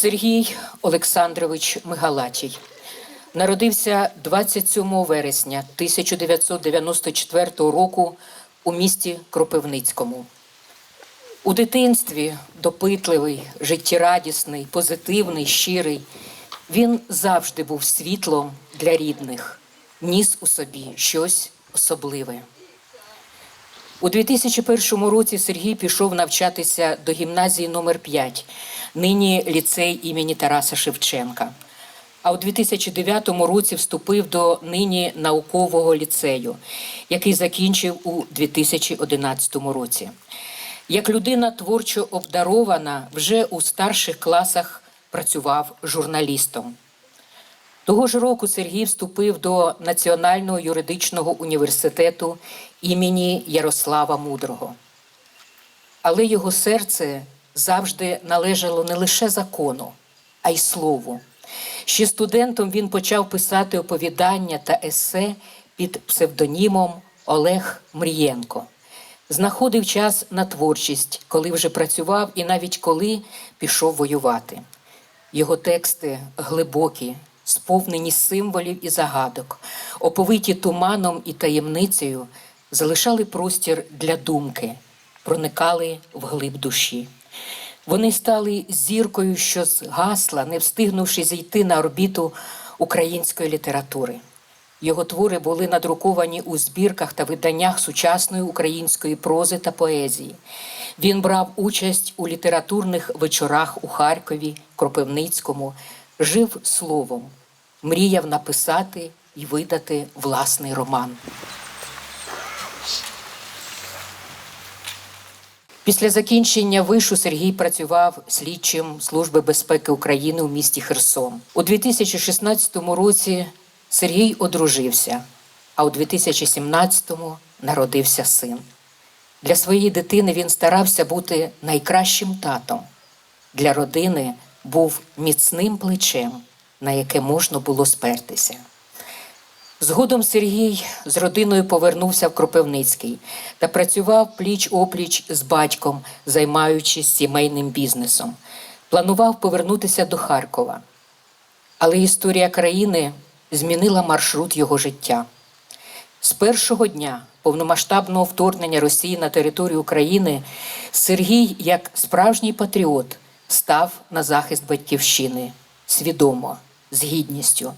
Сергій Олександрович Мигалатій народився 27 вересня 1994 року у місті Кропивницькому. У дитинстві допитливий, життєрадісний, позитивний, щирий. Він завжди був світлом для рідних, ніс у собі щось особливе. У 2001 році Сергій пішов навчатися до гімназії номер 5 нині ліцей імені Тараса Шевченка. А у 2009 році вступив до нині наукового ліцею, який закінчив у 2011 році. Як людина творчо обдарована, вже у старших класах працював журналістом. Того ж року Сергій вступив до Національного юридичного університету імені Ярослава Мудрого. Але його серце завжди належало не лише закону, а й слову. Ще студентом він почав писати оповідання та есе під псевдонімом Олег Мрієнко. Знаходив час на творчість, коли вже працював і навіть коли пішов воювати. Його тексти глибокі, сповнені символів і загадок, оповиті туманом і таємницею, залишали простір для думки, проникали в глиб душі. Вони стали зіркою, що згасла, не встигнувши зійти на орбіту української літератури. Його твори були надруковані у збірках та виданнях сучасної української прози та поезії. Він брав участь у літературних вечорах у Харкові, Кропивницькому, жив словом, мріяв написати і видати власний роман. Після закінчення вишу Сергій працював слідчим Служби безпеки України у місті Херсон. У 2016 році Сергій одружився, а у 2017-му народився син. Для своєї дитини він старався бути найкращим татом. Для родини був міцним плечем, на яке можна було спертися. Згодом Сергій з родиною повернувся в Кропивницький та працював пліч опліч з батьком, займаючись сімейним бізнесом. Планував повернутися до Харкова. Але історія країни змінила маршрут його життя. З першого дня повномасштабного вторгнення Росії на територію України Сергій, як справжній патріот, став на захист батьківщини свідомо, з гідністю.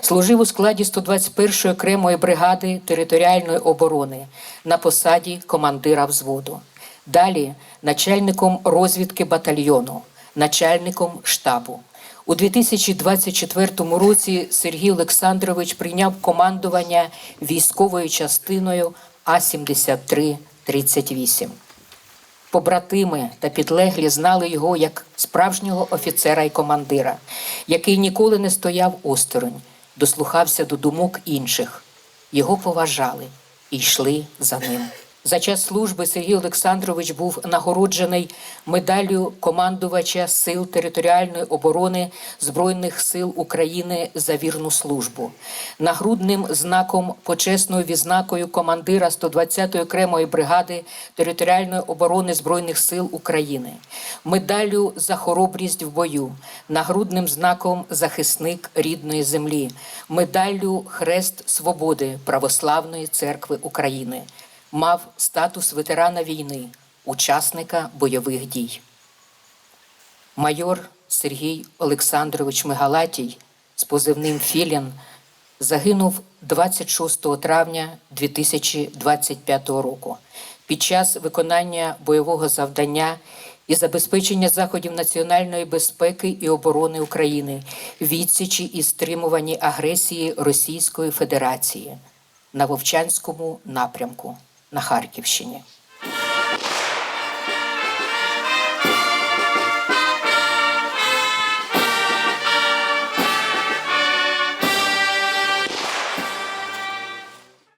Служив у складі 121-ї окремої бригади територіальної оборони на посаді командира взводу. Далі начальником розвідки батальйону, начальником штабу. У 2024 році Сергій Олександрович прийняв командування військовою частиною А-73-38. Побратими та підлеглі знали його як справжнього офіцера і командира, який ніколи не стояв осторонь, дослухався до думок інших. Його поважали і йшли за ним. За час служби Сергій Олександрович був нагороджений медаллю командувача Сил територіальної оборони Збройних сил України за вірну службу, нагрудним знаком почесною відзнакою командира 120-ї окремої бригади територіальної оборони Збройних сил України, медаллю за хоробрість в бою, нагрудним знаком захисник рідної землі, медаллю Хрест Свободи Православної церкви України мав статус ветерана війни, учасника бойових дій. Майор Сергій Олександрович Мегалатій з позивним Філін загинув 26 травня 2025 року під час виконання бойового завдання і забезпечення заходів національної безпеки і оборони України, відсічі і стримуванні агресії Російської Федерації на Вовчанському напрямку на Харківщині.